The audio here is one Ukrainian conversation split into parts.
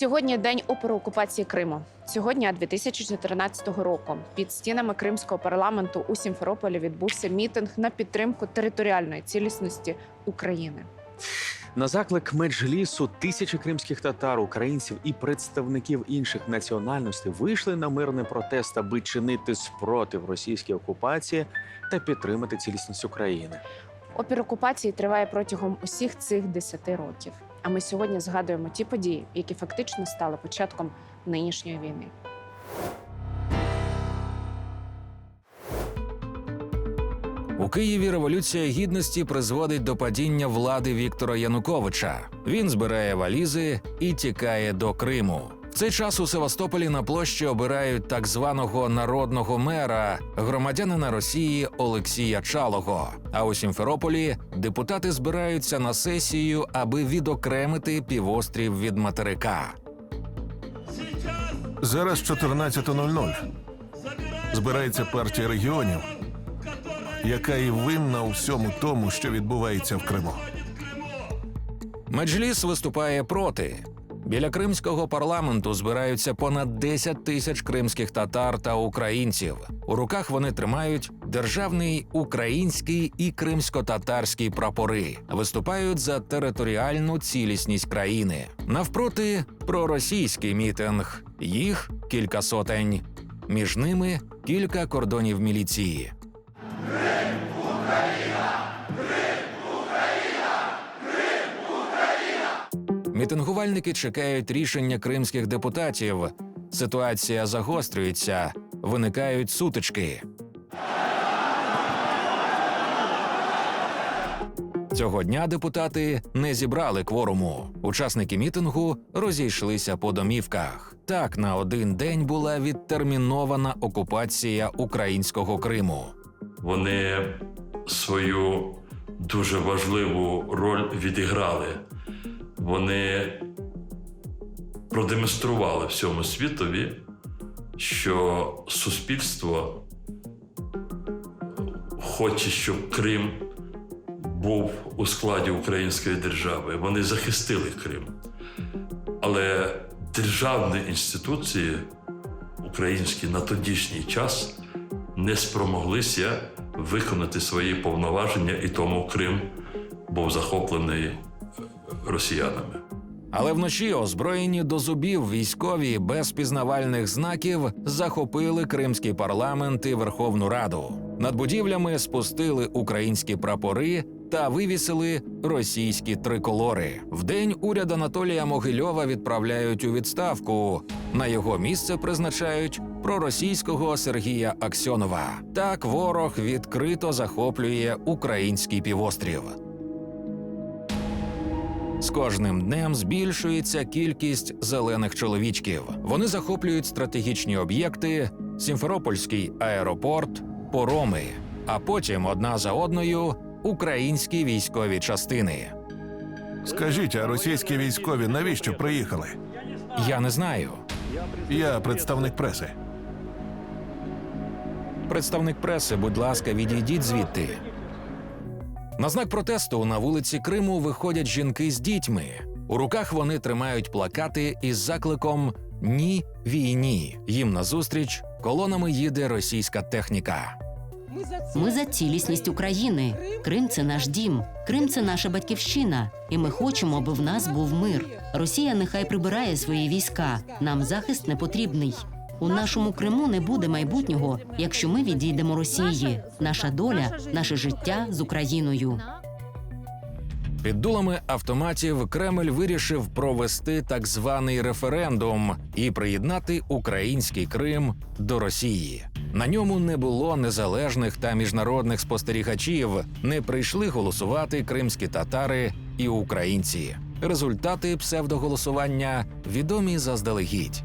Сьогодні день опору окупації Криму. Сьогодні 2014 року. Під стінами кримського парламенту у Сімферополі відбувся мітинг на підтримку територіальної цілісності України. На заклик меджлісу тисячі кримських татар, українців і представників інших національностей вийшли на мирний протест, аби чинити спротив російській окупації та підтримати цілісність України. Опір окупації триває протягом усіх цих 10 років. А ми сьогодні згадуємо ті події, які фактично стали початком нинішньої війни. У Києві революція гідності призводить до падіння влади Віктора Януковича. Він збирає валізи і тікає до Криму. Цей час у Севастополі на площі обирають так званого народного мера громадянина Росії Олексія Чалого. А у Сімферополі депутати збираються на сесію, аби відокремити півострів від материка. Зараз 14.00. Збирається партія регіонів, яка і винна у всьому тому, що відбувається в Криму. Меджліс виступає проти. Біля кримського парламенту збираються понад 10 тисяч кримських татар та українців. У руках вони тримають державний український і кримсько-татарський прапори, виступають за територіальну цілісність країни. Навпроти проросійський мітинг. Їх кілька сотень. Між ними кілька кордонів міліції. Мітингувальники чекають рішення кримських депутатів. Ситуація загострюється, виникають сутички. Цього дня депутати не зібрали кворуму. Учасники мітингу розійшлися по домівках. Так на один день була відтермінована окупація українського Криму. Вони свою дуже важливу роль відіграли. Вони продемонстрували всьому світові, що суспільство хоче, щоб Крим був у складі української держави. Вони захистили Крим. Але державні інституції українські на тодішній час не спромоглися виконати свої повноваження, і тому Крим був захоплений росіянами. Але вночі озброєні до зубів військові без пізнавальних знаків захопили кримський парламент і Верховну Раду. Над будівлями спустили українські прапори та вивісили російські триколори. Вдень уряд Анатолія Могильова відправляють у відставку. На його місце призначають проросійського Сергія Аксьонова. Так ворог відкрито захоплює український півострів. З кожним днем збільшується кількість зелених чоловічків. Вони захоплюють стратегічні об'єкти, Сімферопольський аеропорт, пороми, а потім одна за одною українські військові частини. Скажіть, а російські військові навіщо приїхали? Я не знаю. Я представник преси. Представник преси, будь ласка, відійдіть звідти. На знак протесту на вулиці Криму виходять жінки з дітьми. У руках вони тримають плакати із закликом Ні війні. Їм назустріч колонами їде російська техніка. Ми за цілісність України. Крим це наш дім. Крим це наша батьківщина. І ми хочемо, аби в нас був мир. Росія нехай прибирає свої війська. Нам захист не потрібний. У нашому Криму не буде майбутнього, якщо ми відійдемо Росії. Наша доля, наше життя з Україною. Під дулами автоматів Кремль вирішив провести так званий референдум і приєднати український Крим до Росії. На ньому не було незалежних та міжнародних спостерігачів. Не прийшли голосувати кримські татари і українці. Результати псевдоголосування відомі заздалегідь.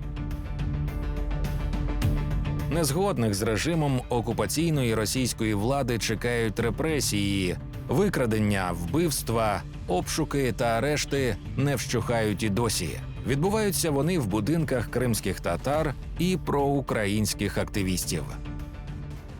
Незгодних з режимом окупаційної російської влади чекають репресії, викрадення, вбивства, обшуки та арешти не вщухають і досі. Відбуваються вони в будинках кримських татар і проукраїнських активістів.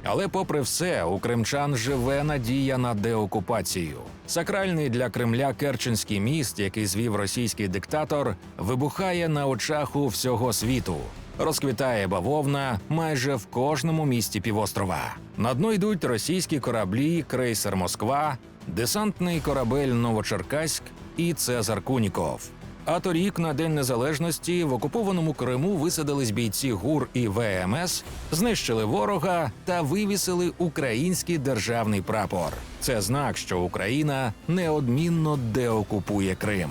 Але, попри все, у кримчан живе надія на деокупацію. Сакральний для Кремля Керченський міст, який звів російський диктатор, вибухає на очах у всього світу. Розквітає бавовна майже в кожному місті півострова. На дно йдуть російські кораблі, крейсер Москва, десантний корабель Новочеркаськ і Цезар Куніков. А торік на День Незалежності в окупованому Криму висадились бійці ГУР і ВМС, знищили ворога та вивісили український державний прапор. Це знак, що Україна неодмінно деокупує Крим.